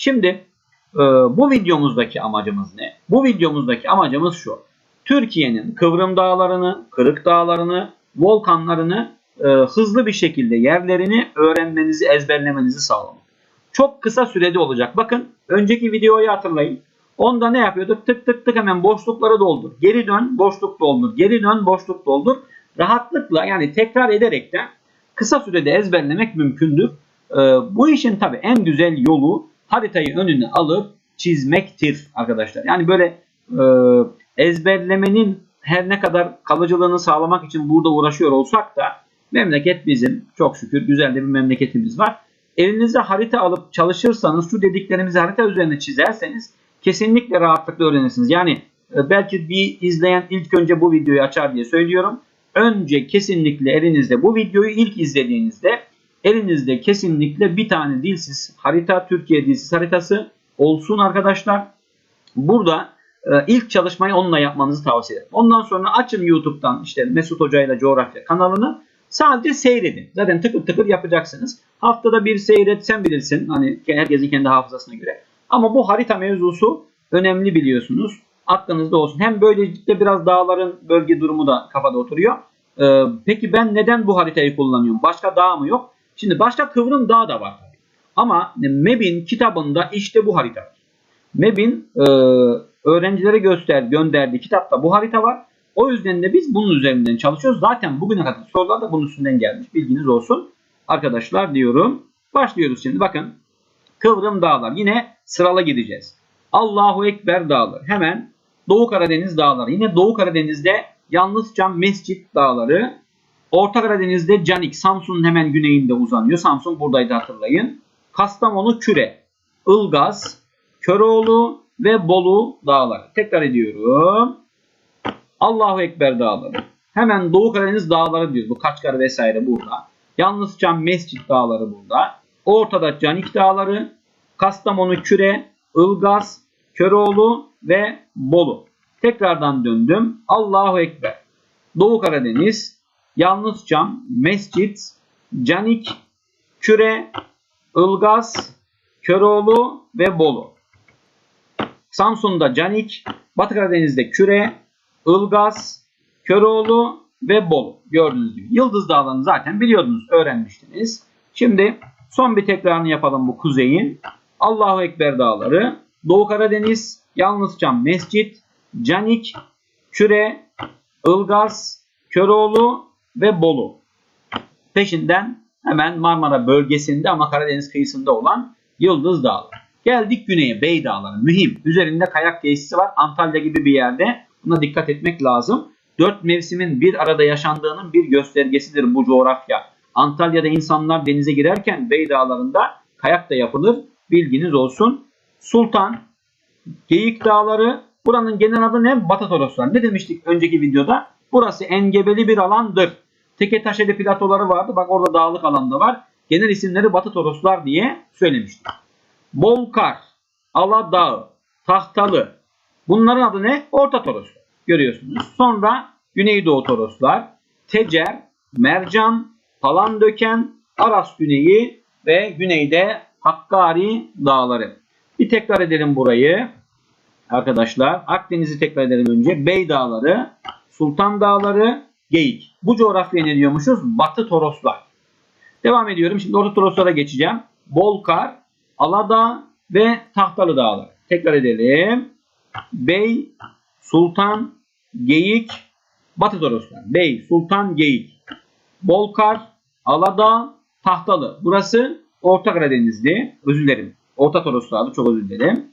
Şimdi e, bu videomuzdaki amacımız ne? Bu videomuzdaki amacımız şu. Türkiye'nin Kıvrım Dağları'nı, Kırık Dağları'nı, volkanlarını e, hızlı bir şekilde yerlerini öğrenmenizi, ezberlemenizi sağlamak. Çok kısa sürede olacak. Bakın önceki videoyu hatırlayın. Onda ne yapıyorduk? Tık tık tık hemen boşlukları doldur. Geri dön, boşluk doldur. Geri dön, boşluk doldur. Rahatlıkla yani tekrar ederek de kısa sürede ezberlemek mümkündür. Ee, bu işin tabi en güzel yolu haritayı önüne alıp çizmektir arkadaşlar. Yani böyle e, ezberlemenin her ne kadar kalıcılığını sağlamak için burada uğraşıyor olsak da memleket bizim çok şükür güzel de bir memleketimiz var. Elinize harita alıp çalışırsanız şu dediklerimizi harita üzerine çizerseniz kesinlikle rahatlıkla öğrenirsiniz. Yani e, belki bir izleyen ilk önce bu videoyu açar diye söylüyorum. Önce kesinlikle elinizde bu videoyu ilk izlediğinizde elinizde kesinlikle bir tane dilsiz harita, Türkiye dilsiz haritası olsun arkadaşlar. Burada e, ilk çalışmayı onunla yapmanızı tavsiye ederim. Ondan sonra açın YouTube'dan işte Mesut Hoca ile Coğrafya kanalını. Sadece seyredin. Zaten tıkır tıkır yapacaksınız. Haftada bir seyret sen bilirsin. Hani herkesin kendi hafızasına göre. Ama bu harita mevzusu önemli biliyorsunuz. Aklınızda olsun. Hem böylelikle biraz dağların bölge durumu da kafada oturuyor. Ee, peki ben neden bu haritayı kullanıyorum? Başka dağ mı yok? Şimdi başka kıvrım dağ da var. Ama MEB'in kitabında işte bu harita. MEB'in e, öğrencilere göster gönderdiği kitapta bu harita var. O yüzden de biz bunun üzerinden çalışıyoruz. Zaten bugüne kadar sorular da bunun üstünden gelmiş. Bilginiz olsun. Arkadaşlar diyorum. Başlıyoruz şimdi. Bakın. Kıvrım dağlar. Yine sıralı gideceğiz. Allahu Ekber dağları. Hemen Doğu Karadeniz dağları. Yine Doğu Karadeniz'de Yalnızca Mescit dağları. Orta Karadeniz'de Canik, Samsun'un hemen güneyinde uzanıyor. Samsun buradaydı hatırlayın. Kastamonu Küre, Ilgaz, Köroğlu ve Bolu dağları. Tekrar ediyorum. Allahu Ekber dağları. Hemen Doğu Karadeniz dağları diyoruz. Bu Kaçkar vesaire burada. Yalnızca Mescit dağları burada. Ortada Canik dağları, Kastamonu Küre, Ilgaz, Köroğlu ve Bolu. Tekrardan döndüm. Allahu Ekber. Doğu Karadeniz, Yalnızcam, Mescit, Canik, Küre, Ilgaz, Köroğlu ve Bolu. Samsun'da Canik, Batı Karadeniz'de Küre, Ilgaz, Köroğlu ve Bolu. Gördüğünüz gibi. Yıldız Dağları'nı zaten biliyordunuz, öğrenmiştiniz. Şimdi son bir tekrarını yapalım bu kuzeyin. Allahu Ekber Dağları, Doğu Karadeniz, Yalnızcam Mescit, Canik, Küre, Ilgaz, Köroğlu ve Bolu. Peşinden hemen Marmara bölgesinde ama Karadeniz kıyısında olan Yıldız Dağları. Geldik güneye Bey Dağları. Mühim. Üzerinde kayak tesisi var. Antalya gibi bir yerde. Buna dikkat etmek lazım. Dört mevsimin bir arada yaşandığının bir göstergesidir bu coğrafya. Antalya'da insanlar denize girerken Bey Dağları'nda kayak da yapılır. Bilginiz olsun. Sultan, Geyik Dağları, buranın genel adı ne? Batı Toroslar. Ne demiştik önceki videoda? Burası engebeli bir alandır. Teke taşeli platoları vardı. Bak orada dağlık alanda var. Genel isimleri Batı Toroslar diye söylemiştik. Bolkar, Aladağ, Tahtalı. Bunların adı ne? Orta Toroslar. Görüyorsunuz. Sonra Güneydoğu Toroslar, Tecer, Mercan, Palandöken, Aras Güneyi ve güneyde Hakkari Dağları. Bir tekrar edelim burayı. Arkadaşlar Akdeniz'i tekrar edelim önce. Bey Dağları, Sultan Dağları, Geyik. Bu coğrafyaya ne diyormuşuz? Batı Toroslar. Devam ediyorum. Şimdi Orta Toroslara geçeceğim. Bolkar, Aladağ ve Tahtalı Dağlar. Tekrar edelim. Bey, Sultan, Geyik, Batı Toroslar. Bey, Sultan, Geyik. Bolkar, Aladağ, Tahtalı. Burası Orta Karadeniz'di. Özür dilerim. Orta Toroslardı. Çok özür dilerim.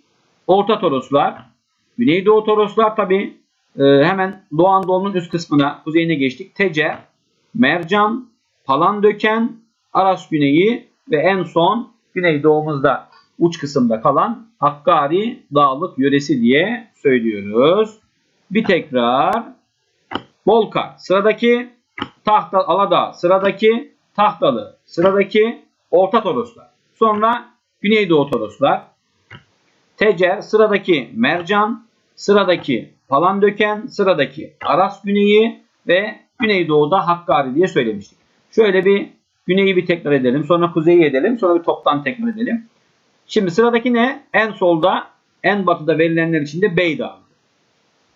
Orta Toroslar. Güneydoğu Toroslar tabi hemen Doğu Anadolu'nun üst kısmına, kuzeyine geçtik. Tece, Mercan, Palandöken, Aras Güneyi ve en son Güneydoğumuzda uç kısımda kalan Hakkari Dağlık yöresi diye söylüyoruz. Bir tekrar Bolkar. Sıradaki Tahta Aladağ. Sıradaki Tahtalı. Sıradaki Orta Toroslar. Sonra Güneydoğu Toroslar. Tecer. Sıradaki Mercan. Sıradaki Palandöken. Sıradaki Aras Güneyi ve Güneydoğu'da Hakkari diye söylemiştik. Şöyle bir güneyi bir tekrar edelim. Sonra kuzeyi edelim. Sonra bir toptan tekrar edelim. Şimdi sıradaki ne? En solda, en batıda verilenler içinde Bey Dağı.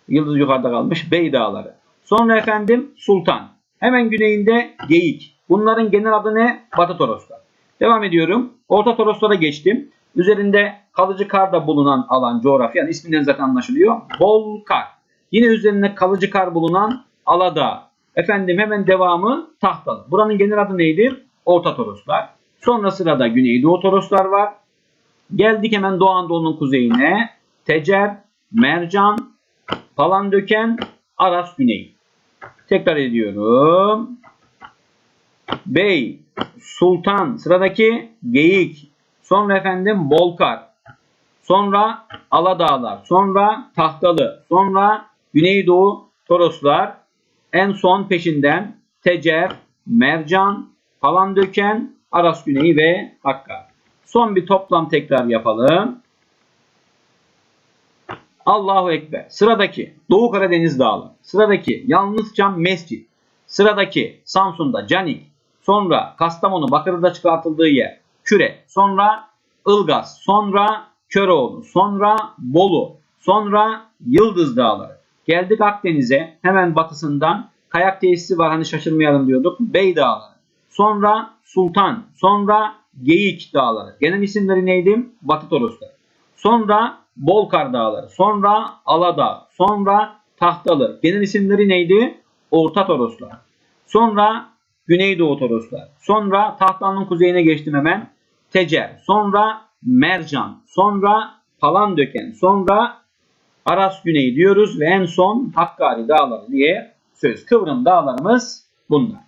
Yıldız yukarıda kalmış Bey Dağları. Sonra efendim Sultan. Hemen güneyinde Geyik. Bunların genel adı ne? Batı Toroslar. Devam ediyorum. Orta Toroslara geçtim. Üzerinde kalıcı kar da bulunan alan coğrafya. Yani isminden zaten anlaşılıyor. Bol kar. Yine üzerinde kalıcı kar bulunan Aladağ. Efendim hemen devamı Tahtalı. Buranın genel adı neydi? Orta Toroslar. Sonra sırada Güneydoğu Toroslar var. Geldik hemen Doğu Anadolu'nun kuzeyine. Tecer, Mercan, Palandöken, Aras Güney. Tekrar ediyorum. Bey, Sultan, sıradaki Geyik, sonra efendim Bolkar, sonra Aladağlar, sonra Tahtalı, sonra Güneydoğu Toroslar, en son peşinden Tecer, Mercan, Palandöken, Aras Güneyi ve Hakkari. Son bir toplam tekrar yapalım. Allahu Ekber. Sıradaki Doğu Karadeniz Dağları. Sıradaki Yalnızcam Mescid. Sıradaki Samsun'da Canik. Sonra Kastamonu Bakır'da çıkartıldığı yer. Küre. Sonra Ilgaz. Sonra Köroğlu. Sonra Bolu. Sonra Yıldız Dağları. Geldik Akdeniz'e. Hemen batısından kayak tesisi var hani şaşırmayalım diyorduk. Bey Dağları. Sonra Sultan. Sonra Geyik Dağları. Genel isimleri neydi? Batı Torosları. Sonra Bolkar Dağları. Sonra Aladağ. Sonra Tahtalı. Genel isimleri neydi? Orta Toroslar. Sonra Güneydoğu Toroslar. Sonra Tahtalı'nın kuzeyine geçtim hemen. Tecer. Sonra Mercan. Sonra Palandöken. Sonra Aras Güney diyoruz ve en son Hakkari Dağları diye söz. Kıvrım dağlarımız bunlar.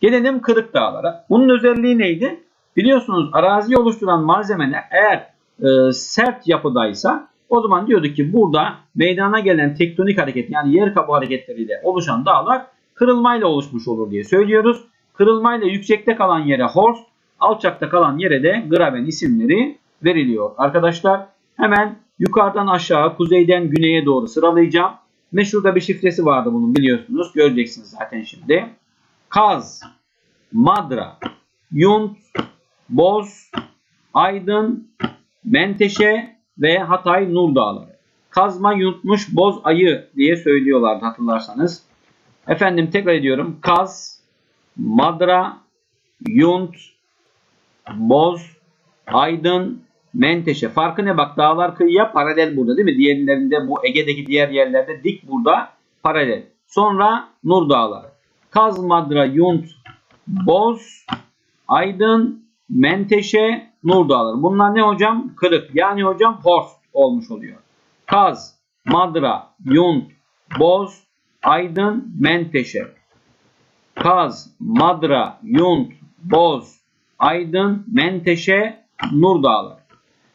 Gelelim Kırık Dağlara. Bunun özelliği neydi? Biliyorsunuz araziyi oluşturan malzeme ne? eğer e, sert yapıdaysa o zaman diyorduk ki burada meydana gelen tektonik hareket yani yer kabuğu hareketleriyle oluşan dağlar kırılmayla oluşmuş olur diye söylüyoruz. Kırılmayla yüksekte kalan yere horst, alçakta kalan yere de graben isimleri veriliyor. Arkadaşlar hemen yukarıdan aşağı, kuzeyden güneye doğru sıralayacağım. Meşhurda bir şifresi vardı bunun biliyorsunuz. Göreceksiniz zaten şimdi. Kaz, Madra, Yunt, Boz, Aydın, Menteşe ve Hatay Nur Dağları. Kazma yutmuş boz ayı diye söylüyorlardı hatırlarsanız. Efendim tekrar ediyorum. Kaz, Madra, Yunt, Boz, Aydın, Menteşe. Farkı ne? Bak dağlar kıyıya paralel burada değil mi? Diğerlerinde bu Ege'deki diğer yerlerde dik burada paralel. Sonra Nur Dağları. Kaz, Madra, Yunt, Boz, Aydın, Menteşe, Nur Dağları. Bunlar ne hocam? Kırık. Yani hocam horst olmuş oluyor. Kaz, Madra, Yunt, Boz, Aydın, Menteşe. Kaz, Madra, Yunt, Boz, Aydın, Menteşe, Nur Dağları.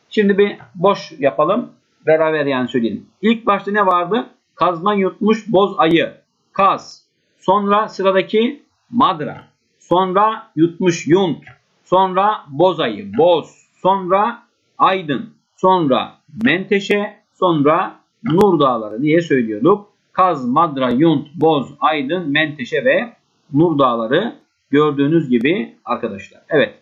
Şimdi bir boş yapalım. Beraber yani söyleyelim. İlk başta ne vardı? Kazma yutmuş boz ayı. Kaz. Sonra sıradaki Madra. Sonra yutmuş yunt. Sonra boz ayı. Boz. Sonra aydın. Sonra menteşe. Sonra nur dağları diye söylüyorduk. Kaz, Madra, Yunt, Boz, Aydın, Menteşe ve Nur Dağları gördüğünüz gibi arkadaşlar. Evet.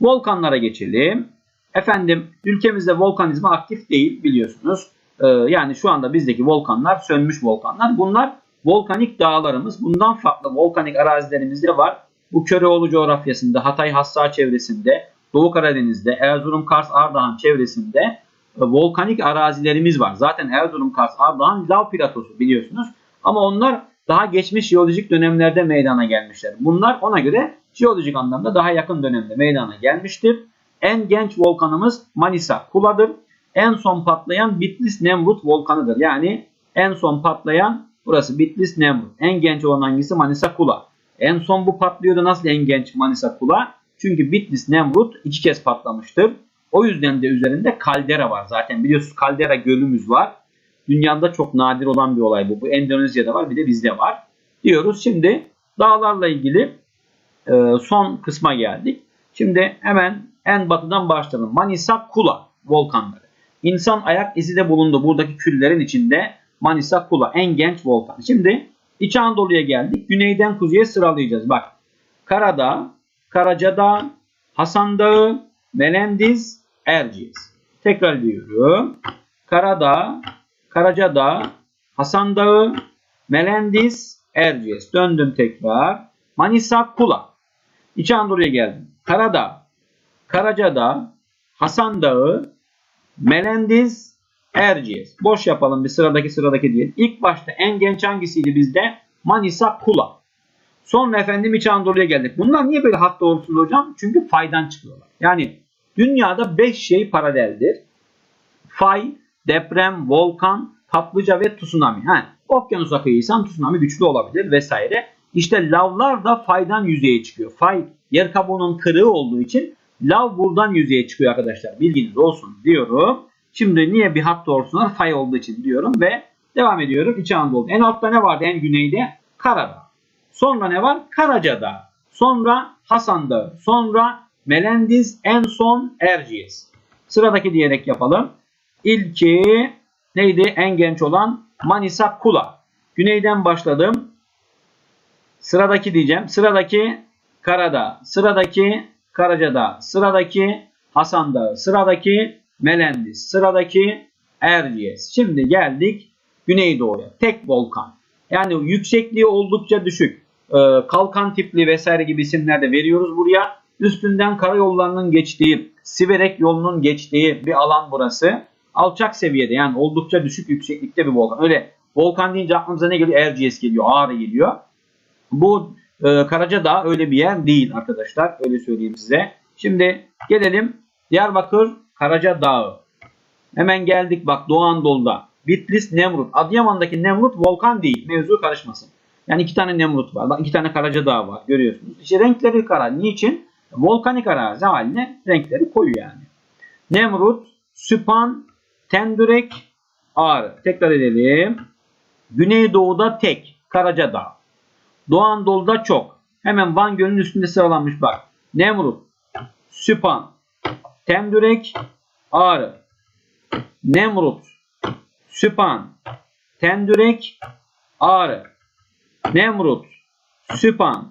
Volkanlara geçelim. Efendim ülkemizde volkanizma aktif değil biliyorsunuz. Ee, yani şu anda bizdeki volkanlar sönmüş volkanlar. Bunlar volkanik dağlarımız. Bundan farklı volkanik arazilerimiz de var. Bu Köroğlu coğrafyasında, Hatay Hassa çevresinde, Doğu Karadeniz'de, Erzurum, Kars, Ardahan çevresinde e, volkanik arazilerimiz var. Zaten Erzurum, Kars, Ardahan lav platosu biliyorsunuz. Ama onlar daha geçmiş jeolojik dönemlerde meydana gelmişler. Bunlar ona göre jeolojik anlamda daha yakın dönemde meydana gelmiştir. En genç volkanımız Manisa Kula'dır. En son patlayan Bitlis Nemrut volkanıdır. Yani en son patlayan burası Bitlis Nemrut. En genç olan hangisi? Manisa Kula. En son bu patlıyordu. Nasıl en genç Manisa Kula? Çünkü Bitlis Nemrut iki kez patlamıştır. O yüzden de üzerinde kaldera var. Zaten biliyorsunuz kaldera gölümüz var. Dünyada çok nadir olan bir olay bu. Bu Endonezya'da var bir de bizde var. Diyoruz. Şimdi dağlarla ilgili e, son kısma geldik. Şimdi hemen en batıdan başlayalım. Manisa Kula volkanları. İnsan ayak izi de bulundu buradaki küllerin içinde. Manisa Kula en genç volkan. Şimdi İç Anadolu'ya geldik. Güneyden kuzeye sıralayacağız. Bak. Karadağ, Karacadağ, Hasan Dağı, Melendiz, Erciyes. Tekrar diyorum. Karadağ, Karacadağ, Hasan Dağı, Melendiz, Erciyes. Döndüm tekrar. Manisa, Kula. İç Anadolu'ya geldim. Karadağ, Karacadağ, Hasan Dağı, Melendiz, Erciyes. Boş yapalım bir sıradaki sıradaki diye. İlk başta en genç hangisiydi bizde? Manisa, Kula. Sonra efendim İç Anadolu'ya geldik. Bunlar niye böyle hat doğrultusuz hocam? Çünkü faydan çıkıyorlar. Yani dünyada 5 şey paraleldir. Fay, deprem, volkan, kaplıca ve tsunami. Ha, okyanus akıyıysan tsunami güçlü olabilir vesaire. İşte lavlar da faydan yüzeye çıkıyor. Fay yer kabuğunun kırığı olduğu için lav buradan yüzeye çıkıyor arkadaşlar. Bilginiz olsun diyorum. Şimdi niye bir hat doğrultusunda fay olduğu için diyorum ve devam ediyorum İç Anadolu. En altta ne vardı en güneyde? Karadağ. Sonra ne var? Karacadağ. Sonra Hasan Dağı. Sonra Melendiz. En son Erciyes. Sıradaki diyerek yapalım. İlki neydi? En genç olan Manisa Kula. Güneyden başladım. Sıradaki diyeceğim. Sıradaki Karadağ. Sıradaki Karacadağ. Sıradaki Hasan Dağı. Sıradaki Melendiz. Sıradaki Erciyes. Şimdi geldik Güneydoğu'ya. Tek volkan. Yani yüksekliği oldukça düşük. Ee, kalkan tipli vesaire gibi isimler de veriyoruz buraya. Üstünden karayollarının geçtiği, Siverek yolunun geçtiği bir alan burası. Alçak seviyede yani oldukça düşük yükseklikte bir volkan. Öyle volkan deyince aklımıza ne geliyor? Erciyes geliyor, Ağrı geliyor. Bu e, Karacadağ öyle bir yer değil arkadaşlar. Öyle söyleyeyim size. Şimdi gelelim Diyarbakır Karacadağ. Hemen geldik bak Doğu Anadolu'da. Bitlis Nemrut. Adıyaman'daki Nemrut volkan değil. Mevzu karışmasın. Yani iki tane Nemrut var. Bak iki tane Karacadağ var. Görüyorsunuz. İşte renkleri kara. Niçin? Volkanik arazi haline renkleri koyu yani. Nemrut, Süpan, Tendürek, Ağrı. Tekrar edelim. Güneydoğu'da tek. Karacadağ. Doğu Anadolu'da çok. Hemen Van Gölü'nün üstünde sıralanmış bak. Nemrut, Süpan, Tendürek, Ağrı. Nemrut, Süpan, Tendürek, Ağrı. Nemrut, Süpan,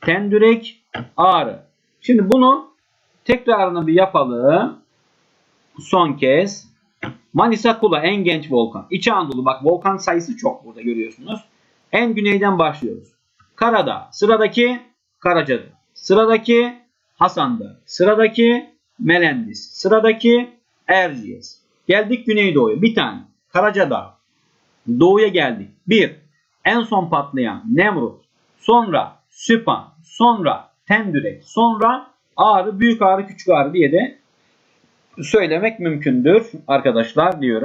Tendürek, Ağrı. Şimdi bunu tekrarını bir yapalım. Son kez. Manisa Kula en genç volkan. İç Anadolu bak volkan sayısı çok burada görüyorsunuz. En güneyden başlıyoruz. Karadağ. Sıradaki Karacadağ. Sıradaki Hasan'da. Sıradaki Melendiz. Sıradaki Erciyes. Geldik Güneydoğu'ya. Bir tane. Karacadağ. Doğuya geldik. Bir. En son patlayan Nemrut. Sonra Süpan. Sonra Tendürek. Sonra Ağrı, Büyük Ağrı, Küçük Ağrı diye de söylemek mümkündür arkadaşlar diyorum.